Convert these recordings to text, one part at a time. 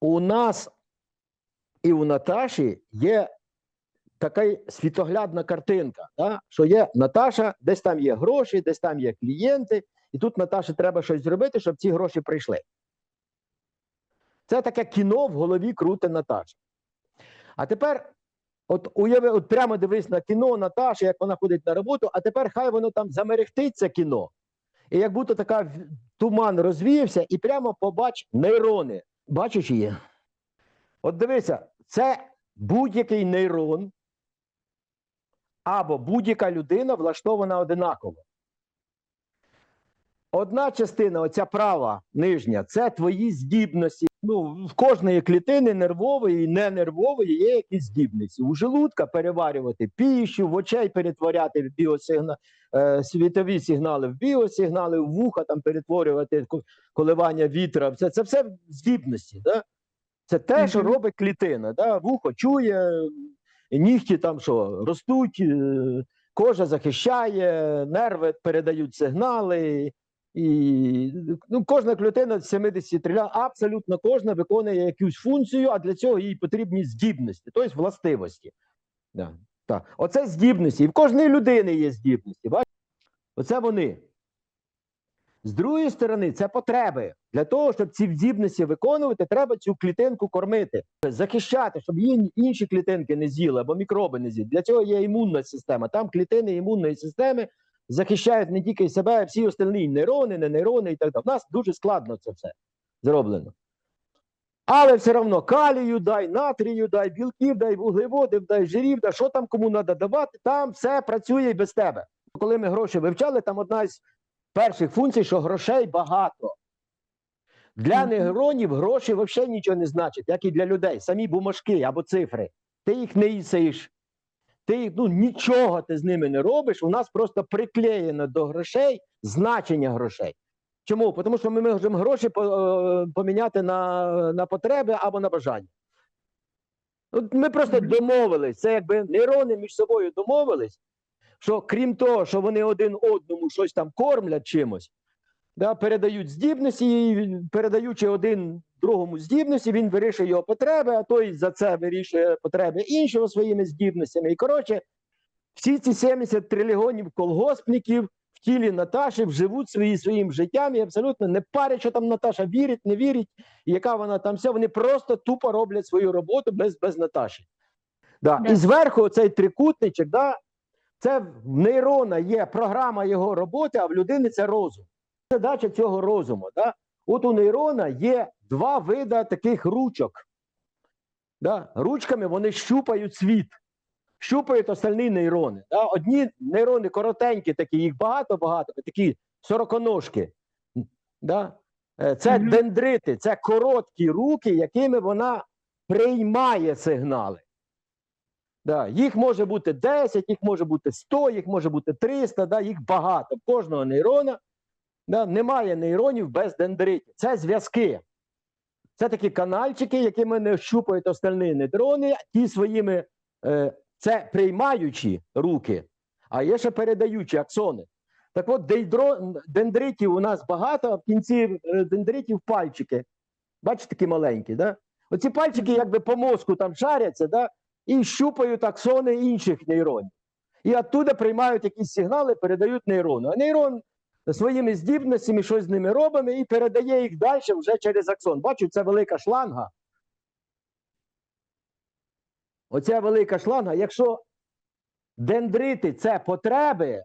у нас і у Наташі є така світоглядна картинка, да? що є Наташа, десь там є гроші, десь там є клієнти, і тут Наташі треба щось зробити, щоб ці гроші прийшли. Це таке кіно в голові круте Наташа. А тепер, от уяви, от прямо дивись на кіно Наташі, як вона ходить на роботу, а тепер хай воно там замерехтить це кіно. І як будто така туман розвіявся, і прямо побач нейрони. Бачиш її? От дивися, це будь-який нейрон або будь-яка людина влаштована одинаково. Одна частина, оця права нижня, це твої здібності. Ну, в кожної клітини нервової і ненервової є якісь здібності. У желудка переварювати піщу, в очей перетворяти в біосигна... е, світові сигнали в біосигнали, в вуха там перетворювати коливання вітра. Це, це все здібності. Да? Це те, що робить клітина. Да? Вухо чує, нігті там що, ростуть, е, кожа захищає, нерви передають сигнали. І ну, кожна клітина з 70 трильйон, абсолютно кожна виконує якусь функцію, а для цього їй потрібні здібності, тобто властивості. Да, так. Оце здібності. І в кожної людини є здібності. Бачите? Оце вони. З другої сторони, це потреби. Для того, щоб ці здібності виконувати, треба цю клітинку кормити, захищати, щоб її інші клітинки не з'їли або мікроби не з'їли. Для цього є імунна система. Там клітини імунної системи захищають не тільки себе, а всі остальні нейрони, не нейрони і так далі. У нас дуже складно це все зроблено. Але все одно калію дай, натрію дай, білків дай, вуглеводів дай, жирів дай, що там кому треба давати, там все працює і без тебе. Коли ми гроші вивчали, там одна з перших функцій, що грошей багато. Для нейронів гроші взагалі нічого не значать, як і для людей. Самі бумажки або цифри. Ти їх не їсиш. Ти ну, нічого ти з ними не робиш. У нас просто приклеєно до грошей значення грошей. Чому? Тому що ми можемо гроші е, поміняти на, на потреби або на бажання. От ми просто домовились. Це якби нейрони між собою домовились, що крім того, що вони один одному щось там кормлять чимось, да, передають здібності, і передаючи один другому здібності, він вирішує його потреби, а той за це вирішує потреби іншого своїми здібностями. І коротше, всі ці 70 трильйонів колгоспників в тілі Наташі вживуть свої своїм життям і абсолютно не парять, що там Наташа вірить, не вірить, і яка вона там все. Вони просто тупо роблять свою роботу без, без Наташі. Да. Да. І зверху цей трикутничок, да, це в нейрона є програма його роботи, а в людини це розум. Задача цього розуму. Да? От у нейрона є два види таких ручок. Да? Ручками вони щупають світ, щупають остальні нейрони. Да? Одні нейрони коротенькі, такі, їх багато-багато, такі сороконожки. Да? Е, Це дендрити, це короткі руки, якими вона приймає сигнали. Да, їх може бути 10, їх може бути 100, їх може бути 300, да, їх багато. Кожного нейрона немає нейронів без дендритів. Це зв'язки. Це такі канальчики, якими не щупають остальні нейтрони, ті своїми е, це приймаючі руки, а є ще передаючі аксони. Так от дендритів у нас багато, а в кінці е, дендритів пальчики. Бачите, такі маленькі, да? Оці пальчики якби по мозку там шаряться, да? і щупають аксони інших нейронів. І оттуда приймають якісь сигнали, передають нейрону. А нейрон своїми здібностями щось з ними робить і передає їх далі вже через аксон. Бачу, це велика шланга. Оця велика шланга, якщо дендрити це потреби,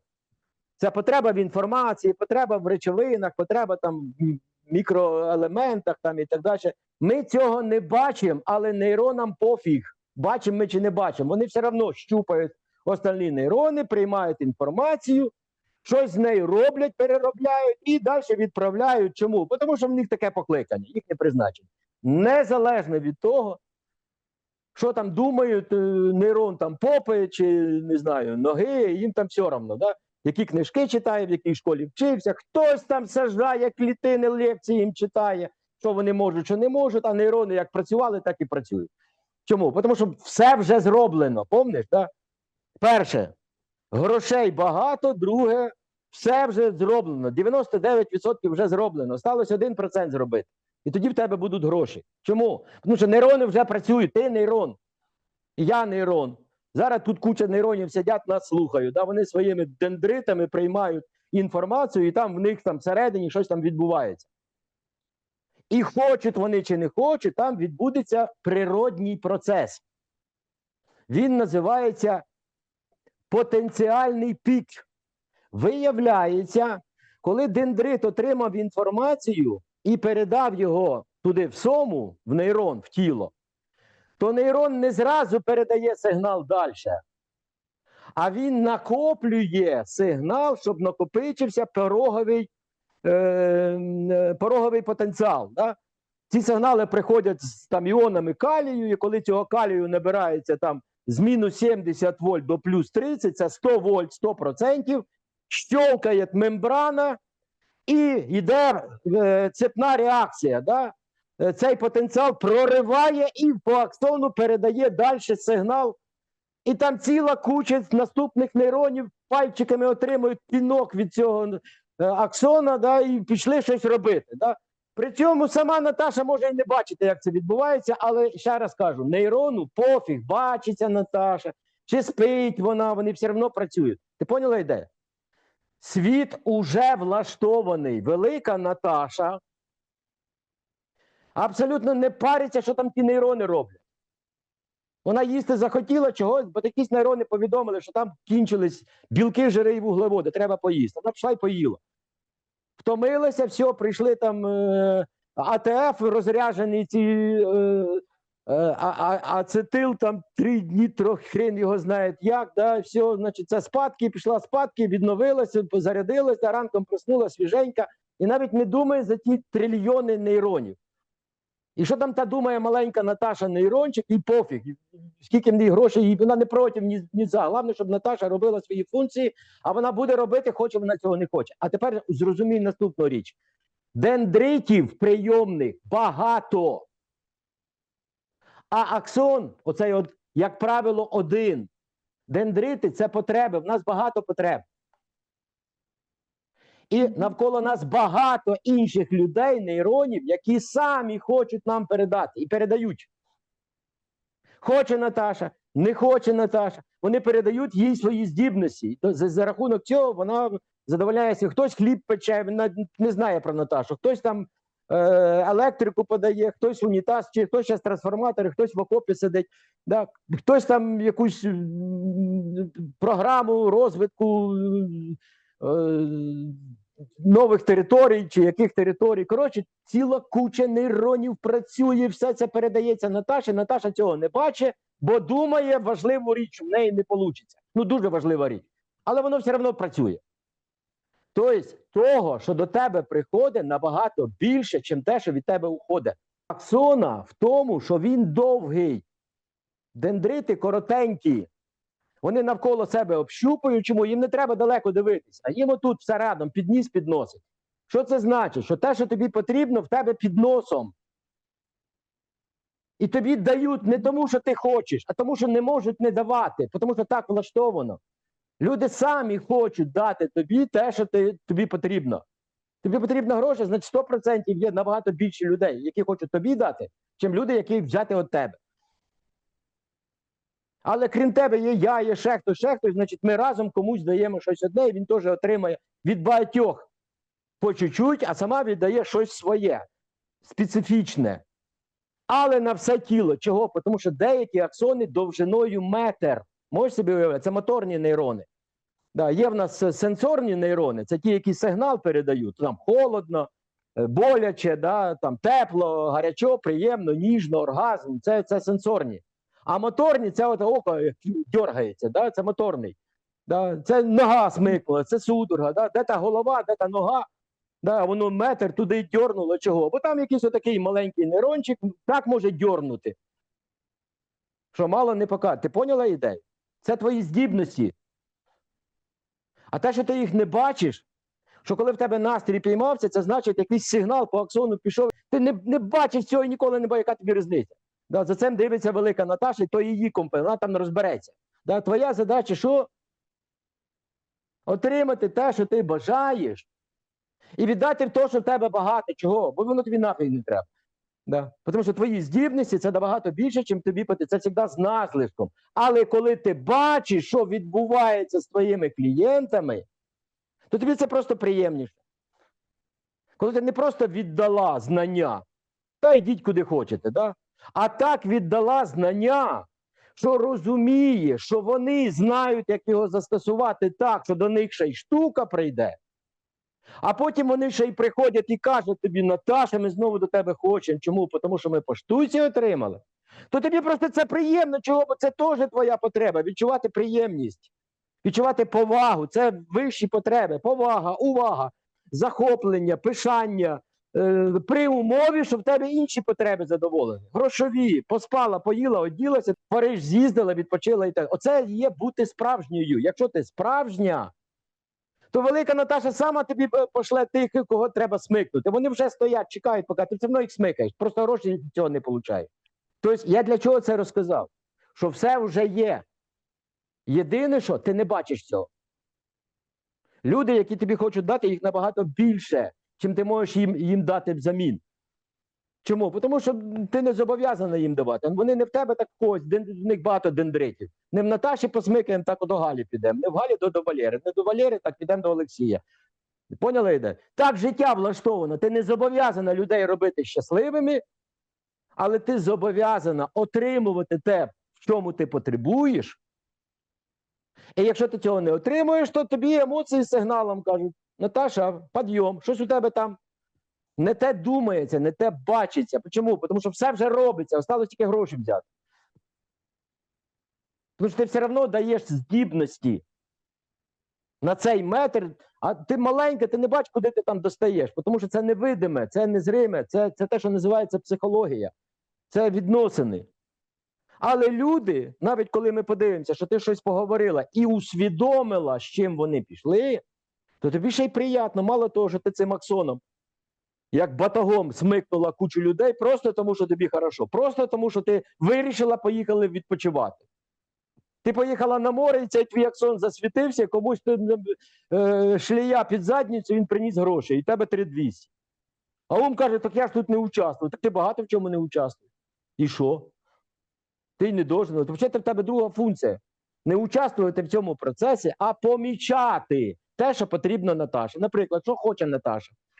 це потреба в інформації, потреба в речовинах, потреба там в мікроелементах там і так далі. Ми цього не бачимо, але нейронам пофіг. Бачимо ми чи не бачимо. Вони все одно щупають остальні нейрони, приймають інформацію, щось з нею роблять, переробляють і далі відправляють. Чому? Тому що в них таке покликання, їхнє призначення. Незалежно від того, що там думають, е, нейрон там попи чи не знаю, ноги, їм там все одно, да? які книжки читає, в якій школі вчився, хтось там сажає клітини, лекції їм читає, що вони можуть, що не можуть, а нейрони як працювали, так і працюють. Чому? Тому що все вже зроблено, помниш? Да? Перше, грошей багато, друге, все вже зроблено. 99% вже зроблено. Сталося 1% зробити. І тоді в тебе будуть гроші. Чому? Тому що нейрони вже працюють, ти нейрон, я нейрон. Зараз тут куча нейронів сидять, нас слухають. Да? Вони своїми дендритами приймають інформацію, і там в них там всередині щось там відбувається. І хочуть вони чи не хочуть, там відбудеться природній процес. Він називається потенціальний пік. Виявляється, коли дендрит отримав інформацію і передав його туди в сому, в нейрон, в тіло, то нейрон не зразу передає сигнал далі. А він накоплює сигнал, щоб накопичився пороговий, е, е, пороговий потенціал. Да? Ці сигнали приходять з там, іонами калію, і коли цього калію набирається там з мінус 70 вольт до плюс 30, це 100 вольт 100%, щелкає мембрана і йде е, цепна реакція. Да? Е, Цей потенціал прориває і по аксону передає далі сигнал. І там ціла куча наступних нейронів пальчиками отримують пінок від цього е, аксона, да, і пішли щось робити. Да? При цьому сама Наташа може і не бачити, як це відбувається, але ще раз кажу: нейрону пофіг, бачиться Наташа, чи спить вона, вони все одно працюють. Ти поняла ідею? Світ уже влаштований. Велика Наташа абсолютно не париться, що там ті нейрони роблять. Вона їсти захотіла чогось, бо якісь нейрони повідомили, що там кінчились білки, жири і вуглеводи, треба поїсти. Вона пішла і поїла. Втомилася, все, прийшли там е, АТФ, розряджені ці е, е, а, а, ацетил, там три дні, трохи хрен його знає як. Да, все, значить, це спадки, пішла спадки, відновилася, зарядилася, ранком проснула свіженька і навіть не думає за ті трильйони нейронів. І що там та думає маленька Наташа нейрончик, і пофіг, скільки в неї грошей, і вона не проти, ні, ні за. Головне, щоб Наташа робила свої функції, а вона буде робити, хоче вона цього не хоче. А тепер зрозумій наступну річ: дендритів прийомних багато. А аксон, оцей, як правило, один. Дендрити це потреби. В нас багато потреб. І навколо нас багато інших людей, нейронів, які самі хочуть нам передати і передають. Хоче Наташа, не хоче Наташа. Вони передають їй свої здібності. За, за рахунок цього вона задовольняється. Хтось хліб пече, вона не знає про Наташу, хтось там е, електрику подає, хтось унітаз, чи хтось зараз трансформатори, хтось в окопі сидить. Да? Хтось там якусь програму розвитку. е, нових територій чи яких територій. Коротше, ціла куча нейронів працює, все це передається Наташі. Наташа цього не бачить, бо думає важливу річ, в неї не вийде. Ну, дуже важлива річ. Але воно все одно працює. Тобто, того, що до тебе приходить, набагато більше, ніж те, що від тебе уходить. Аксона в тому, що він довгий, дендрити коротенькі. Вони навколо себе общупують, чому їм не треба далеко дивитися, а їм отут все рядом, під ніс підносить. Що це значить? Що те, що тобі потрібно, в тебе під носом. І тобі дають не тому, що ти хочеш, а тому, що не можуть не давати, тому що так влаштовано. Люди самі хочуть дати тобі те, що ти, тобі потрібно. Тобі потрібно гроші, значить 100% є набагато більше людей, які хочуть тобі дати, чим люди, які взяти від тебе. Але крім тебе є я, є ще хтось, ще хтось, значить, ми разом комусь даємо щось одне, і він теж отримає від багатьох по чуть-чуть, а сама віддає щось своє, специфічне. Але на все тіло. Чого? Тому що деякі аксони довжиною метр. Можеш собі уявити, це моторні нейрони. Да, є в нас сенсорні нейрони, це ті, які сигнал передають. Там холодно, е, боляче, да, там тепло, гарячо, приємно, ніжно, оргазм. Це, це сенсорні. А моторні це от око дергається, да? це моторний. Да? Це нога смикла, це судорога, да? де та голова, де та нога. Да? Воно метр туди й дьорнуло чого. Бо там якийсь отакий маленький нейрончик так може дьорнути. Що мало не показати. Ти поняла ідею? Це твої здібності. А те, що ти їх не бачиш, що коли в тебе настрій піймався, це значить якийсь сигнал по аксону пішов. Ти не, не бачиш цього і ніколи не бачиш, яка тобі різниця. Да, за цим дивиться велика Наташа, і то її компанія, вона там не розбереться. Да, твоя задача що? Отримати те, що ти бажаєш, і віддати в те, що в тебе багато. Чого? Бо воно тобі нафіг не треба. Да. Тому що твої здібності це набагато більше, ніж тобі потрібно. Це завжди з наслідком. Але коли ти бачиш, що відбувається з твоїми клієнтами, то тобі це просто приємніше. Коли ти не просто віддала знання, та йдіть куди хочете, да? А так віддала знання, що розуміє, що вони знають, як його застосувати так, що до них ще й штука прийде. А потім вони ще й приходять і кажуть тобі, Наташа, ми знову до тебе хочемо. Чому? Тому що ми по штуці отримали. То тобі просто це приємно, чого? Бо це теж твоя потреба. Відчувати приємність, відчувати повагу. Це вищі потреби, повага, увага, захоплення, пишання. Е, При умові, що в тебе інші потреби задоволені. Грошові, поспала, поїла, оділася, в Париж з'їздила, відпочила і так. Оце є бути справжньою. Якщо ти справжня, то велика Наташа сама тобі е, пошле тих, кого треба смикнути. Вони вже стоять, чекають, поки ти все одно їх смикаєш. Просто гроші цього не получаєш. Тобто, я для чого це розказав? Що все вже є. Єдине, що ти не бачиш цього. Люди, які тобі хочуть дати, їх набагато більше, чим ти можеш їм, їм дати взамін. Чому? Тому що ти не зобов'язаний їм давати. Вони не в тебе так когось, в них багато дендритів. Не в Наташі посмикаємо, так до Галі підемо. Не в Галі до, до Валєри. Не до Валєри, так підемо до Олексія. Поняли йде? Так життя влаштовано. Ти не зобов'язана людей робити щасливими, але ти зобов'язана отримувати те, в чому ти потребуєш. І якщо ти цього не отримуєш, то тобі емоції з сигналом кажуть: Наташа, підйом, щось у тебе там не те думається, не те бачиться. Чому? Тому що все вже робиться, осталось тільки гроші взяти. Тому що ти все одно даєш здібності на цей метр, а ти маленька, ти не бачиш, куди ти там достаєш, тому що це невидиме, це незриме, це, це те, що називається психологія, це відносини. Але люди, навіть коли ми подивимося, що ти щось поговорила і усвідомила, з чим вони пішли, то тобі ще й приємно, мало того, що ти цим аксоном, як батагом смикнула кучу людей, просто тому, що тобі хорошо, просто тому, що ти вирішила, поїхали відпочивати. Ти поїхала на море, і цей твій аксон засвітився, комусь ти, е, шлія під задницю, він приніс гроші, і тебе 3200. А ум каже, так я ж тут не участвую. Так ти багато в чому не участвуєш. І що? Ти не должен. Тобто в тебе друга функція. Не участвувати в цьому процесі, а помічати те, що потрібно Наташі. Наприклад, що хоче Наташа?